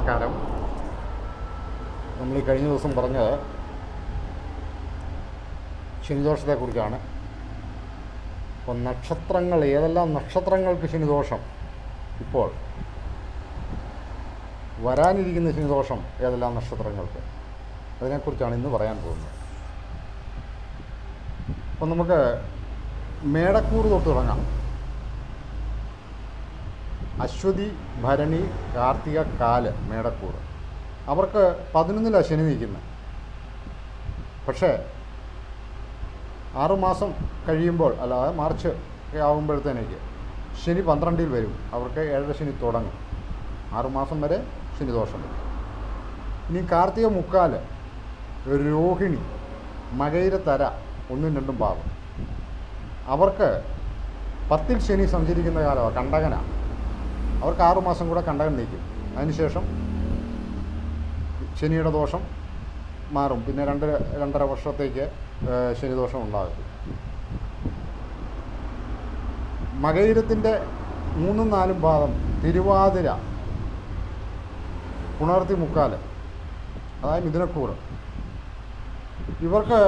നമസ്കാരം. നമ്മൾ ഈ കഴിഞ്ഞ ദിവസം പറഞ്ഞത് ശനിദോഷത്തെക്കുറിച്ചാണ്. അപ്പോൾ നക്ഷത്രങ്ങൾ ഏതെല്ലാം നക്ഷത്രങ്ങൾക്ക് ശനിദോഷം? ഇപ്പോൾ വരാനിരിക്കുന്ന ശനിദോഷം ഏതെല്ലാം നക്ഷത്രങ്ങൾക്ക്? അതിനെക്കുറിച്ചാണ് ഇന്ന് പറയാൻ പോകുന്നത്. അപ്പോൾ നമുക്ക് മേടക്കൂറ് തൊട്ട് തുടങ്ങാം. അശ്വതി ഭരണി കാർത്തിക കാൽ മേടക്കൂറ്. അവർക്ക് പതിനൊന്നിലാണ് ശനി നിൽക്കുന്നത് പക്ഷേ ആറുമാസം കഴിയുമ്പോൾ അല്ലാതെ മാർച്ച് ഒക്കെ ആകുമ്പോഴത്തേനേക്ക് ശനി പന്ത്രണ്ടിൽ വരും. അവർക്ക് ഏഴര ശനി തുടങ്ങും. ആറുമാസം വരെ ശനി ദോഷം ഇനി കാർത്തിക മുക്കാൽ രോഹിണി മകയിര തര ഒന്നും രണ്ടും പാവം. അവർക്ക് പത്തിൽ ശനി സഞ്ചരിക്കുന്ന കാലമാണ് കണ്ടകനാണ്. അവർക്ക് ആറുമാസം കൂടെ കണ്ടകം നീക്കും. അതിനുശേഷം ശനിയുടെ ദോഷം മാറും. പിന്നെ രണ്ട് രണ്ടര വർഷത്തേക്ക് ശനിദോഷം ഉണ്ടാകും. മകയിരത്തിന്റെ മൂന്നും നാലും ഭാഗം തിരുവാതിര പുണർത്തി മുക്കാൽ. അതായത് മിഥുനക്കൂറ്. ഇവർക്ക്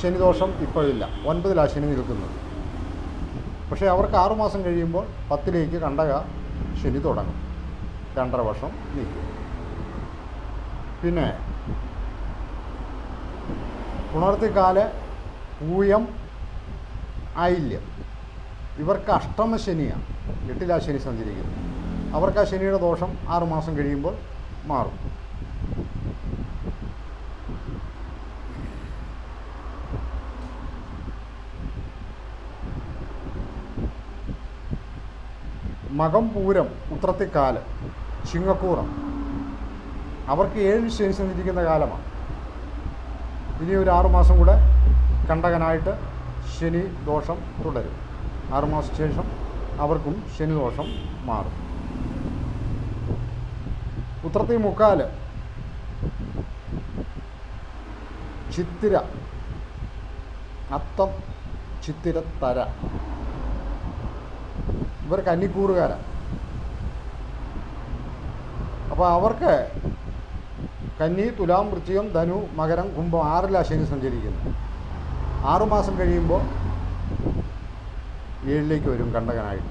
ശനിദോഷം ഇപ്പോൾ ഇല്ല ഒൻപതിലാണ് ശനി നിൽക്കുന്നത്. പക്ഷേ അവർക്ക് ആറുമാസം കഴിയുമ്പോൾ പത്തിലേക്ക് കണ്ടക ശനി തുടങ്ങും. രണ്ടര വർഷം നീക്കും. പിന്നെ പുണർത്തിക്കാൽ പൂയം ആയില്യം ഇവർക്ക് അഷ്ടമ ശനിയാണ് എട്ടിലാ ശനി സഞ്ചരിക്കുന്നത്. അവർക്ക് ആ ശനിയുടെ ദോഷം ആറുമാസം കഴിയുമ്പോൾ മാറും. മകം പൂരം ഉത്രത്തിക്കാൽ ചിങ്ങക്കൂറം. അവർക്ക് ഏഴ് ശനി നിന്നിരിക്കുന്ന കാലമാണ്. ഇനി ഒരു ആറുമാസം കൂടെ കണ്ടകനായിട്ട് ശനി ദോഷം തുടരും. ആറുമാസ ശേഷം അവർക്കും ശനി ദോഷം മാറും. ഉത്രത്തി മുക്കാൽ ചിത്തിര. അത്തം ചിത്തിര തര. ഇവർ കന്നിക്കൂറുകാരാണ് അപ്പോൾ അവർക്ക് കന്നി തുലാം വൃശ്ചികം ധനു മകരം കുംഭം ആറിലാണ് ശനി സഞ്ചരിക്കുന്നത് ആറുമാസം കഴിയുമ്പോൾ ഏഴിലേക്ക് വരും കണ്ടകനായിട്ട്.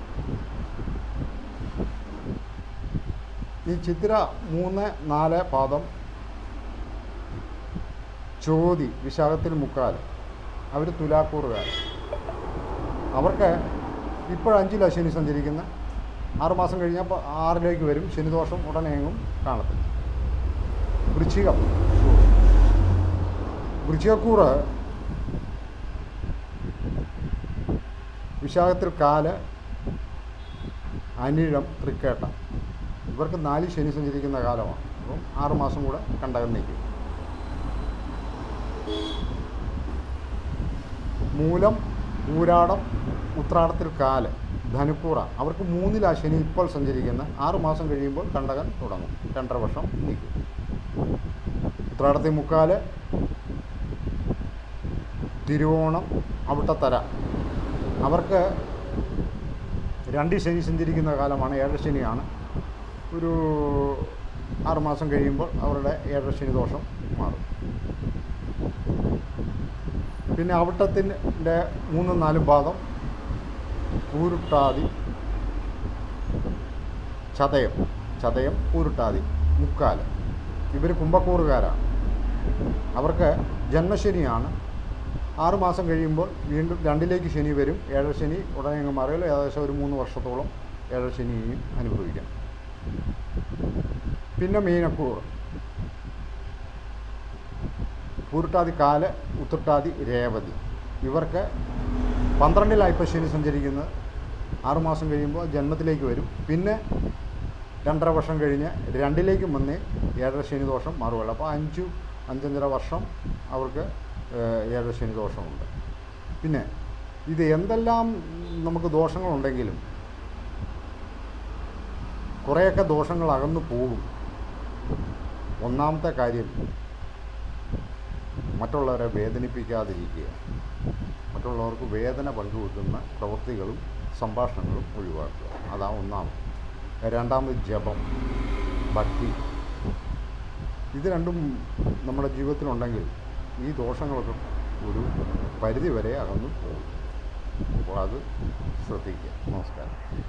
ഈ ചിത്ര മൂന്ന് നാല് പാദം ചോതി വിശാഖത്തിൽ മുക്കാൽ. അവർ തുലാക്കൂറുകാർ അവർക്ക് ഇപ്പോഴഞ്ചിലാണ് ശനി സഞ്ചരിക്കുന്ന ആറുമാസം കഴിഞ്ഞപ്പോൾ ആറിലേക്ക് വരും. ശനിദോഷം ഉടനെയെങ്ങും കാണത്തില്ല. വൃശ്ചികം. വൃശ്ചികക്കൂറ് വിശാഖത്തിൽ കാൽ അനിഴം തൃക്കേട്ട. ഇവർക്ക് നാല് ശനി സഞ്ചരിക്കുന്ന കാലമാണ്. അപ്പം ആറുമാസം കൂടെ കണ്ടകം മൂലം പൂരാടം ഉത്രാടത്തിൽ കാൽ ധനുക്കൂറ. അവർക്ക് മൂന്നിലാ ശനി ഇപ്പോൾ സഞ്ചരിക്കുന്ന ആറു മാസം കഴിയുമ്പോൾ കണ്ടകൻ തുടങ്ങും. രണ്ടര വർഷം നീക്കും. ഉത്രാടത്തിൽ മുക്കാൽ തിരുവോണം അവിട്ടത്തര. അവർക്ക് രണ്ട് ശനി സഞ്ചരിക്കുന്ന കാലമാണ് ഏഴ് ശനിയാണ്. ഒരു ആറുമാസം കഴിയുമ്പോൾ അവരുടെ ഏഴ് ശനി ദോഷം മാറും. പിന്നെ അവിട്ടത്തിന്റെ മൂന്നും നാലും ഭാഗം ഊരുട്ടാതി ചതയം ചതയം ഊരുട്ടാതി മുക്കാൽ. ഇവർ കുംഭക്കൂറുകാരാണ്. അവർക്ക് ജന്മശനിയാണ്. ആറുമാസം കഴിയുമ്പോൾ വീണ്ടും രണ്ടിലേക്ക് ശനി വരും. ഏഴര ശനി ഉടനെ അങ്ങ് മാറിയാലും ഏകദേശം ഒരു മൂന്ന് വർഷത്തോളം ഏഴര ശനിയും അനുഭവിക്കാം. പിന്നെ മീനക്കൂർ പൂരുട്ടാതി കാൽ ഉത്രട്ടാതി രേവതി. ഇവർക്ക് പന്ത്രണ്ടിലാണ് ഇപ്പോൾ ശനി സഞ്ചരിക്കുന്നത് ആറുമാസം കഴിയുമ്പോൾ ജന്മത്തിലേക്ക് വരും. പിന്നെ രണ്ടര വർഷം കഴിഞ്ഞ് രണ്ടിലേക്കും വന്നേ ഏഴര ശനി ദോഷം മാറുകയുള്ളൂ. അപ്പോൾ അഞ്ചു അഞ്ചഞ്ചര വർഷം അവർക്ക് ഏഴര ശനി ദോഷമുണ്ട്. പിന്നെ ഇത് എന്തെല്ലാം നമുക്ക് ദോഷങ്ങളുണ്ടെങ്കിലും കുറേയൊക്കെ ദോഷങ്ങൾ അകന്നു പോകും. ഒന്നാമത്തെ കാര്യം മറ്റുള്ളവരെ വേദനിപ്പിക്കാതിരിക്കുക. മറ്റുള്ളവർക്ക് വേദന പങ്കുവെക്കുന്ന പ്രവൃത്തികളും സംഭാഷണങ്ങളും ഒഴിവാക്കുക. അതാണ് ഒന്നാമത്. രണ്ടാമത് ജപം ഭക്തി. ഇത് രണ്ടും നമ്മുടെ ജീവിതത്തിലുണ്ടെങ്കിൽ ഈ ദോഷങ്ങളൊക്കെ ഒരു പരിധി വരെ അകന്നു പോകും. അപ്പോൾ അത് ശ്രദ്ധിക്കുക. നമസ്കാരം.